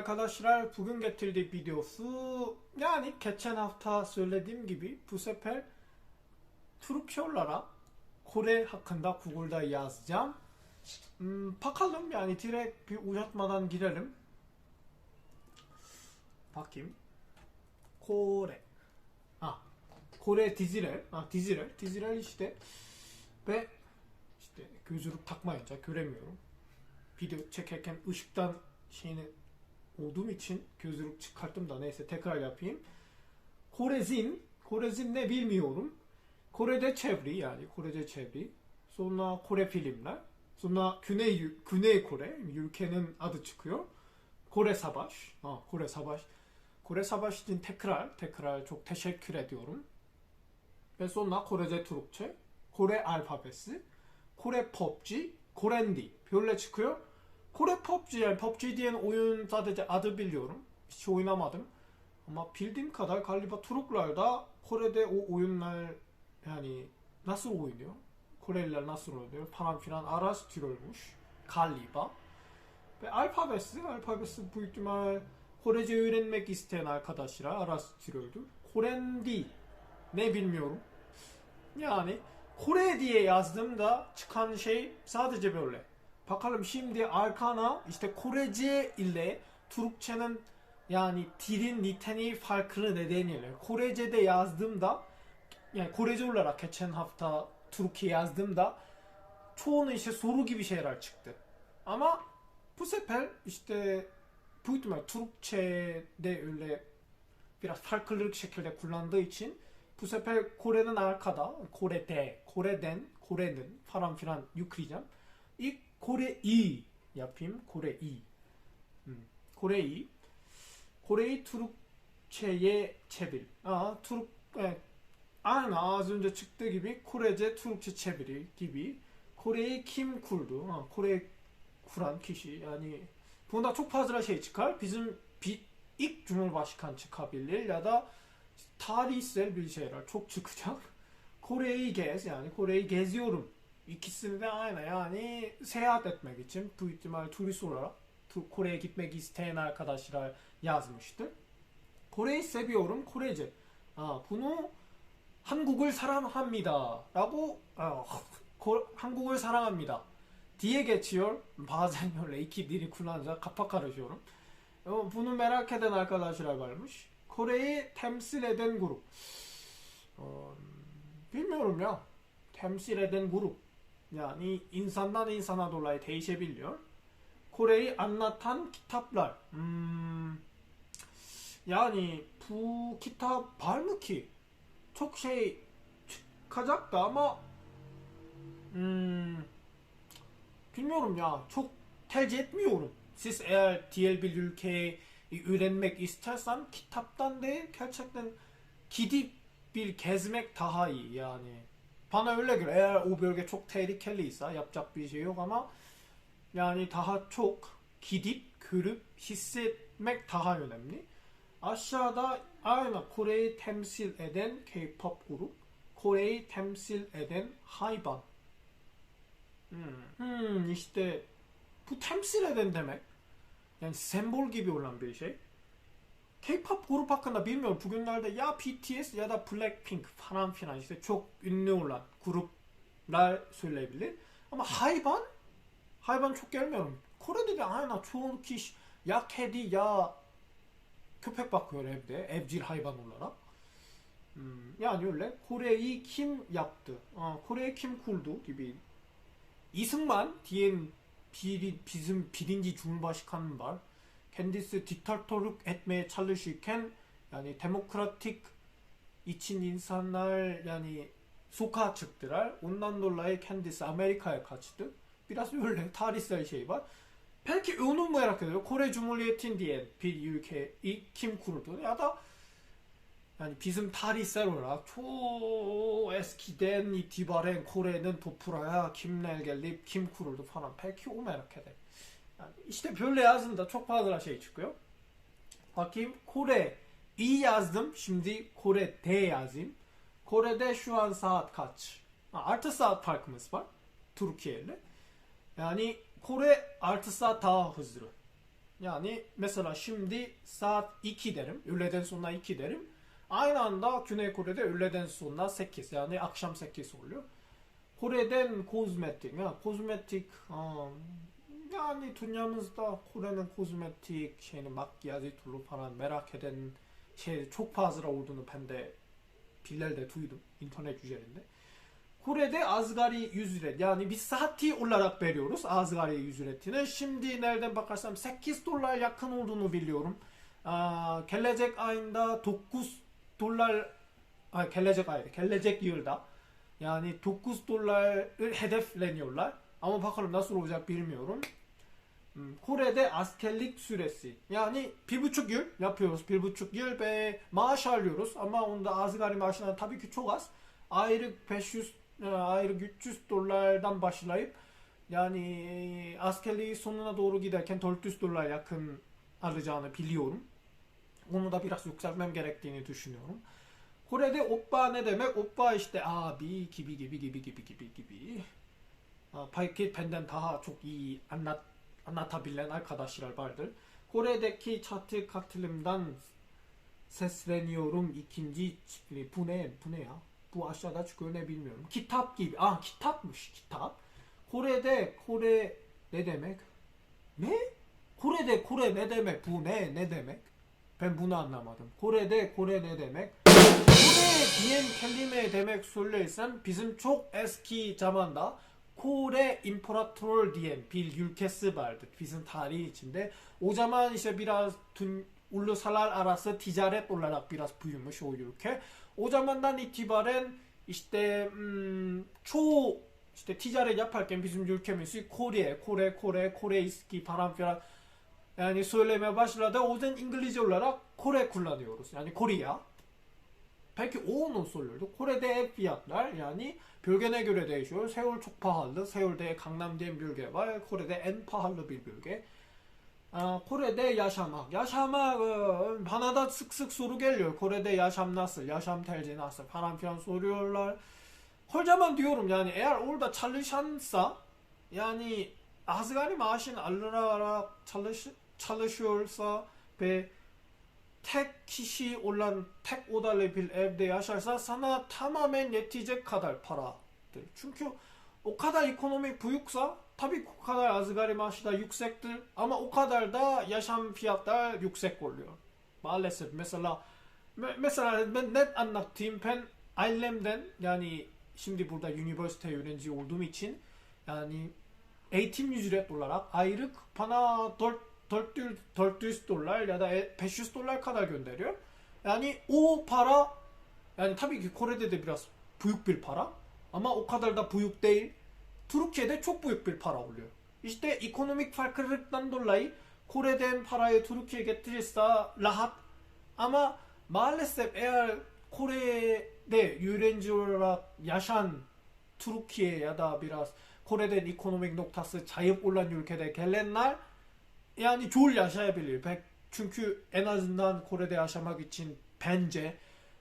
arkadaşlar bugün getirdiği videosu yani geçen hafta söylediğim gibi bu sefer Türkçe olarak Kore hakkında Google'da yazacağım. Hmm, bakalım yani direkt bir uzatmadan girelim. Bakayım. Kore. Ah. Kore diziler. Ah diziler. Diziler işte. Ve işte gözlük takmayınca göremiyorum. Video çekerken ışıktan şeyini 5두 için gözlük çıkarttım da neyse tekrar yapayım. Korezin, Korezin ne bilmiyorum. Kore'de çeviri yani Kore'de çeviri. Sonra Kore filmler. Sonra Güney, Güney Kore ülkenin adı çıkıyor. Kore Savaş. Ha, Kore Savaş. Kore Savaş için tekrar tekrar çok teşekkür ediyorum. Ve sonra Korece Türkçe, Kore alfabesi, Kore popci, Korendi. Böyle çıkıyor. Kore PUBG'ye PUBG diyen oyun sadece adı biliyorum. Hiç oynamadım. Ama bildiğim kadar galiba Turuklar'da Kore'de o oyunlar yani nasıl oynuyor? Koreliler nasıl oynuyor falan filan araştırılmış galiba. Ve alfabesi, alfabesi bu ihtimal Korece öğrenmek isteyen arkadaşlar araştırıyordu. Korendi ne bilmiyorum. Yani Kore diye yazdığımda çıkan şey sadece böyle. bakalım şimdi arkana işte Korece ile Türkçenin yani dilin niteliği farkını nedeniyle Korece'de yazdığımda yani Korece olarak geçen hafta Türkiye yazdığımda çoğunun işte soru gibi şeyler çıktı. Ama bu sefer işte bu ihtimal Türkçe'de öyle biraz farklılık şekilde kullandığı için bu sefer Kore'nin arkada, Kore'de, Kore'den, Kore'nin falan filan yükleyeceğim. İlk 코레이 야핌 코레이 음, 고레이 고레이 투룩체의 체빌 아 투룩 에, 안 아준제 측대 기비 코레제 투룩체 체빌이 기비 코레이 킴 쿨드 아, 어, 코레 쿨한 키시 아니 본다 촉파즈라 셰이치칼 비즘 빛익 주물 바식한 치카빌릴 야다 타리셀 빌셰라 촉츠 크장 코레이 게스 아니 코레이 게즈요름 ikisinden yani seyahat etmek için büyük ihtimal turist olarak Kore'ye gitmek isteyen arkadaşlar yazmıştı. Koreyi seviyorum Korece. 아, bunu 한국을 사랑합니다. 라고 어, 고, 한국을 사랑합니다. 뒤에 geçiyor. Bazen öyle iki dili kullanınca kafa karışıyorum. Bunu merak eden arkadaşlar varmış. Kore'yi temsil eden grup. Bilmiyorum ya. Temsil eden grup. Yani insandan insana dolayı değişebiliyor. Kore'yi anlatan kitaplar. Hmm, yani bu kitap var mı ki? Çok şey çıkacaktı ama hmm, bilmiyorum ya. Çok tercih etmiyorum. Siz eğer diğer bir ülkeyi öğrenmek istersen kitaptan değil gerçekten gidip bir gezmek daha iyi yani. Bana öyle göre eğer o bölge çok tehlikeliyse yapacak bir şey yok ama yani daha çok gidip görüp hissetmek daha önemli. Aşağıda aynı Kore'yi temsil eden K-pop grup, Kore'yi temsil eden hayvan. Hmm. hmm, işte bu temsil eden demek. Yani sembol gibi olan bir şey. K-pop 그룹학한다 빌명 부견날대 야 BTS 야다 블랙핑크 파란피나 이제 족인네올란 그룹 날솔레빌리 아마 하이반 하이반 촉결면코레디가 아나 초은키시야 캐디 야 교팩바쿠요 랩대 앱질 하이반 올라라 음야 아니올래 코레이 킴 얍드 어 코레이 킴 쿨도 디비 이승만 디엔 비린 비슨 비린지 중바식하는 말 앤디스 디털토룩 엣메 찰르시켄 y 니 데모크라틱 이친 인산날 y 니 소카 측들알 온난놀라의 캔디스 아메리카의 가치드 비라스 율레 타리셀 쉐이바 펠키 요노무에라케도 코레 주물리에 틴디엔 빌 유케 이킴 쿠르도 야다 아니 비슴 타리세로라 초 에스키덴 이 디바렌 코레는 도프라야 김넬겔립 김쿠르도 파란 펠키 오메라케데 İşte işte böyle yazdığımda çok fazla şey çıkıyor. Bakayım Kore i yazdım. Şimdi Kore T yazayım. Kore'de şu an saat kaç? artı saat farkımız var. Türkiye ile. Yani Kore artı saat daha hızlı. Yani mesela şimdi saat 2 derim. Öğleden sonra 2 derim. Aynı anda Güney Kore'de öğleden sonra 8 yani akşam 8 oluyor. Kore'den kozmetik, yani kozmetik um, 시간이 두냐면서 코레는 코스메틱 쉐는 마끼아지 둘로파는 메라케덴 쉐 촉파즈라 올드는 팬데 빌렐데 두이도 인터넷 ücretinde. Kure'de azgari 100 ücret. Yani bir saati olarak veriyoruz azgari 100 ücretini. Şimdi nereden bakarsam 8 dolar yakın olduğunu biliyorum. Aa, gelecek ayında 9 dolar ay, gelecek ay, gelecek yılda yani 9 doları hedefleniyorlar. Ama bakalım nasıl Kore'de askerlik süresi. Yani bir buçuk yıl yapıyoruz. Bir buçuk yıl ve maaş alıyoruz. Ama onda asgari maaşlar tabii ki çok az. Aylık 500, aylık 300 dolardan başlayıp yani e, askerliği sonuna doğru giderken 400 dolar yakın alacağını biliyorum. Onu da biraz yükseltmem gerektiğini düşünüyorum. Kore'de oppa ne demek? Oppa işte abi gibi gibi gibi gibi gibi gibi. Belki benden daha çok iyi anlat anlatabilen arkadaşlar vardır. Kore'deki çatı katılımdan sesleniyorum ikinci çiftli. Bu ne? Bu ne ya? Bu aşağıda çıkıyor ne bilmiyorum. Kitap gibi. Ah kitapmış kitap. Kore'de Kore ne demek? Ne? Kore'de Kore ne demek? Bu ne? Ne demek? Ben bunu anlamadım. Kore'de Kore ne demek? Kore diyen kelime demek söyleysen bizim çok eski zamanda 콜의 인포라 트롤 디엠 빌 율케스 발드 빛은 다리치인데 오자만 이세비라 둔 울루 살랄 알아서 디자렛 올라락 비라스 부유무 쇼 이렇게. 오자만 난이 티발렌이시대 음초 이대 티자렛 야팔 겜 비즘 율케 미스 코리에 코레 코레 코레 이스키 바람피라 아니 소일레메 바실라다 오젠 잉글리지 올라락 코레 쿨라디오로스 아니 코리아 밝히 오노 솔로도 고래대 비약날 야니 별개네 교래 대쇼 세월 촉파할르 세월대 강남대 뷰개발 고래대 엔파할르 빌뷰개 아 고래대 야샤막 야샤막은 바나다 쓱쓱 소르겔요 고래대 야샴나스 야샴텔지나스 바람피안소리올날 홀자만 디오름 야니 에알 올다 찰르샨사 야니 아스가리 마신 알르라라 찰르시 찰르시올사 배 tek kişi olan tek odalı bir evde yaşarsa sana tamamen netice kadar para. Çünkü o kadar ekonomi büyükse tabii o kadar azgari maaşı da yüksektir ama o kadar da yaşam fiyatları yüksek oluyor. Maalesef mesela mesela ben net anlattığım ben ailemden yani şimdi burada üniversite öğrenci olduğum için yani eğitim ücret olarak aylık bana 4 덜뛸 덜뛸스 돌랄 야다 배슈스 돌랄 카다 견데려 아니오 파라 아니 탑이 코레데 데비라스 부육빌 파라 아마 오카달다 부육데일 투르키에데 촉부육빌 파라 올려 이때 이코노믹 팔크르 단돌라이 코레덴 파라의 투르키에게 트리스타 라핫 아마 마알레셉 에알 코레데 유렌지오라 야샨 투르키에 야다 비라스 코레덴 이코노믹 녹타스 자이업 올란율케데 겔렌날 yani çoğu yaşayabilir. çünkü en azından Kore'de yaşamak için bence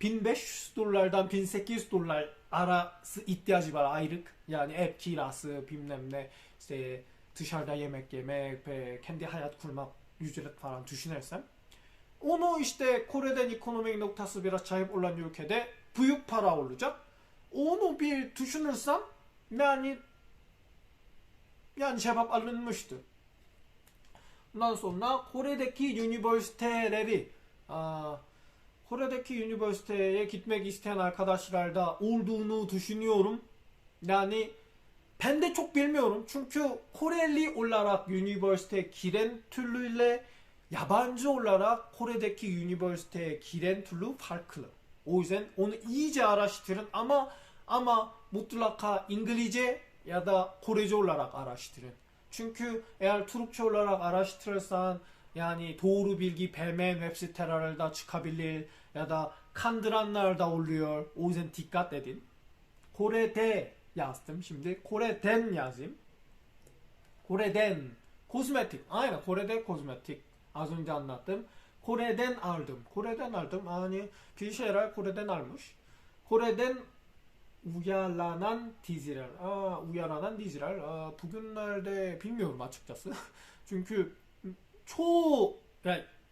1500 dolardan 1800 dolar arası ihtiyacı var aylık. Yani ev kirası bilmem ne işte dışarıda yemek yemek ve kendi hayat kurmak ücret falan düşünürsem. Onu işte Kore'den ekonomik noktası biraz sahip olan ülkede büyük para olacak. Onu bir düşünürsem yani yani cevap alınmıştı. 난ん나 코레데키 유니ユニ테레シテレビあコレデキユニバーシテ스ギッ카다시랄다올두누두시니오름나니밴대촉 아, 빌미오름 충큐 코렐리 올라락 유니버시테 기렌 툴루일레 야반주 올라락 코레데키 유니버시테 기렌 툴루 팔클럽 오이젠 오늘 이제 아라시들은 아마 아마 무틀라카 잉글리제 야다 코레조 올라락 아라시들은 Çünkü eğer Türkçe olarak araştırırsan yani doğru bilgi BM web sitelerde çıkabilir ya da kandıranlar da oluyor. O yüzden dikkat edin. Korede yazdım şimdi. Koreden yazayım. Koreden kozmetik. Aynen Korede kozmetik. Az önce anlattım. Kore'den aldım. Kore'den aldım. Yani bir şeyler Kore'den almış. Kore'den 우야라난 디지랄 아 우야라난 디지랄 아 북윤날대 빅묘로 맞춥자스 중큐 음, 초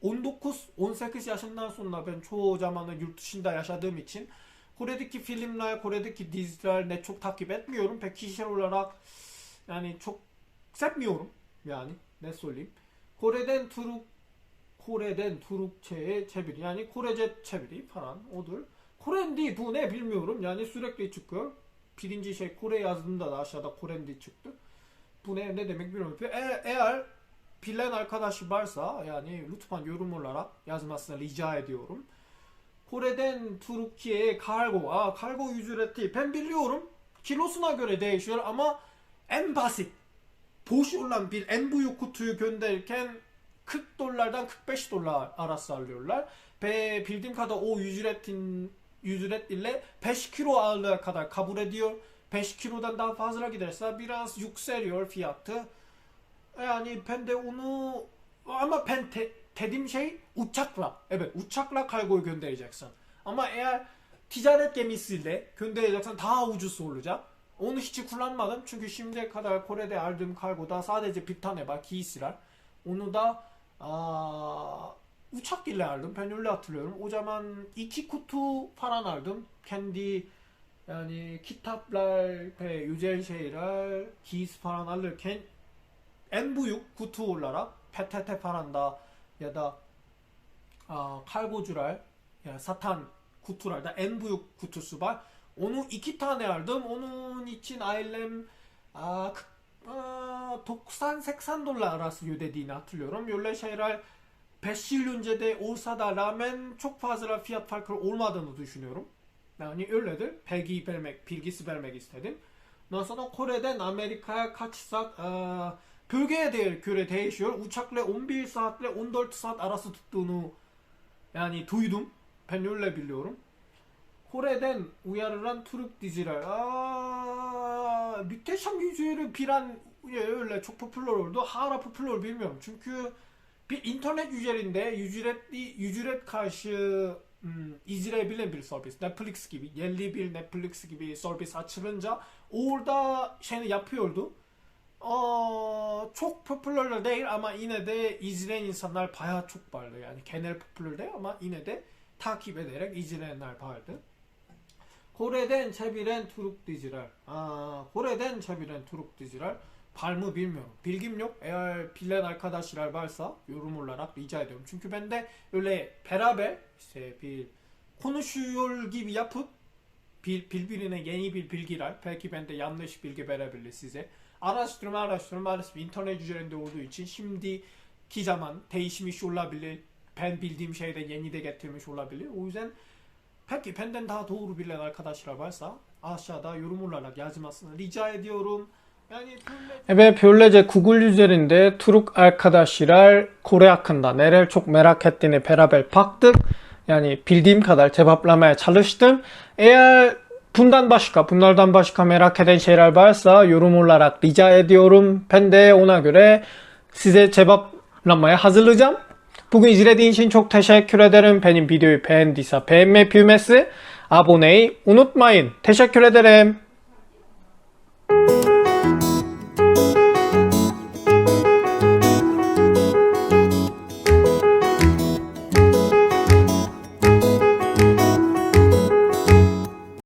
온도쿠스 온세크시 야셨나 쏜나벤 초자마는 율투신다 야샤드 미친 코레드키 필름날 코레드키디지랄 내촉 타키 뱃미오름 백키시올라락 아니 촉 셉미오름 야니 내솔림 코레덴 투룩 코레덴 투룩체의 채비리 아니 코레제채비리 파란 오들 Kurendi bu ne bilmiyorum. Yani sürekli çıkıyor. Birinci şey Kure yazdığımda da aşağıda Kurendi çıktı. Bu ne, ne demek bilmiyorum. E, eğer, eğer bilen arkadaşı varsa yani lütfen yorumlara yazmasını rica ediyorum. Kore'den Türkiye'ye kargo, aa kargo ücreti ben biliyorum. Kilosuna göre değişiyor ama en basit boş olan bir en büyük kutuyu gönderirken 40 dolardan 45 dolar arası alıyorlar. Ve bildiğim kadar o ücretin ücret ile 5 kilo ağırlığa kadar kabul ediyor. 5 kilodan daha fazla giderse biraz yükseliyor fiyatı. Yani ben de onu ama ben te, dediğim şey uçakla. Evet uçakla kargoyu göndereceksin. Ama eğer ticaret gemisiyle göndereceksen daha ucuz olacak. Onu hiç kullanmadım çünkü şimdiye kadar Kore'de aldığım kargoda sadece bir tane var giysiler. Onu da aa, 우차길레 알듬 페뉴레 아틀레움 오자만 이키쿠투 파란 알듬 캔디 y 니키 i kitaplar ve yücel şeyler giz falan 다 l ı r 아, 칼고주랄, 야, 사탄, 구투랄, 다 엔부육 구투스발, 오누 이키타네 알듬, 오누 니친 아일렘, 아, 그, 어, 독산 색산돌라 알아스 유데디나 틀려럼 요레셰이랄 116제대 올사다 라멘 촉파즈라 피앗 팔크를 올마다노 düşünüyorum. Yani öyledir. Peki vermek, bilgisi vermek istedim. Ondan sonra Kore'den Amerika'ya kaç saat e, bölgeye de göre değişiyor. Uçakla 11 saatle 14 saat arası tuttuğunu yani duydum. Ben öyle biliyorum. Kore'den uyarılan Türk diziler. Aa, Muhteşem Yüzyıl'ı bir an öyle çok popüler oldu. Hala popüler bilmiyorum. Çünkü 인터넷 유젤인데 유즈렛이 유즈렛 카시 음, 이즈레빌 빌 서비스 넷플릭스 기비 옐리빌 넷플릭스 기비 서비스 아츠른자 오다 쉐는 야피올도 어, 촉 포플러를 데일 아마 이네데 이즈렌 인사 날 봐야 촉발래 아니 걔넬 포플러를 데일 아마 이네데 타 기베 내렉 이즈렌 날 봐야 돼 고래된 채비렌 투룩 디지랄 아 고래된 채비렌 투룩 디지랄 발무 빌묘 빌김욕 에알 빌레 날카다시 랄발사 요르몰라락 리자에데 춤큐벤데 요레 베라벨 세빌 코누슈올기 비아풋 빌 빌빌이네 예니빌 빌기랄 벨키벤데 얌네시 빌게 베라벨리 시제 아라스트르마 아라스트르마 아라스 인터넷 주제랜데 오도 이친 심디 kizaman değişimi olabilir. Ben bildiğim şeyde yeni de getirmiş olabilir. O yüzden peki benden daha doğru bilen arkadaşlar varsa aşağıda yorumlarla yazmasını rica ediyorum. 에베 비레제 구글 유젤인데 투룩 알카다시랄 고레아칸다 네렐 촉메라케틴의 베라벨 박득 야니 빌딤 카달 제밥 라마의 찰르시뜸 에알 분단 바시카 분날 단 바시카 메라케덴 셰랄 발사 요르몰라락 리자 에디오룸 펜데 오나귤에 시제 제밥 라마의 하즐르잠 북은 이즈레딘 신촉 테셰 샤 큐레데른 베닌 비디오의 벤디사 벤메 퓨메스 아보네이 우눕마인 테샤 큐레데렘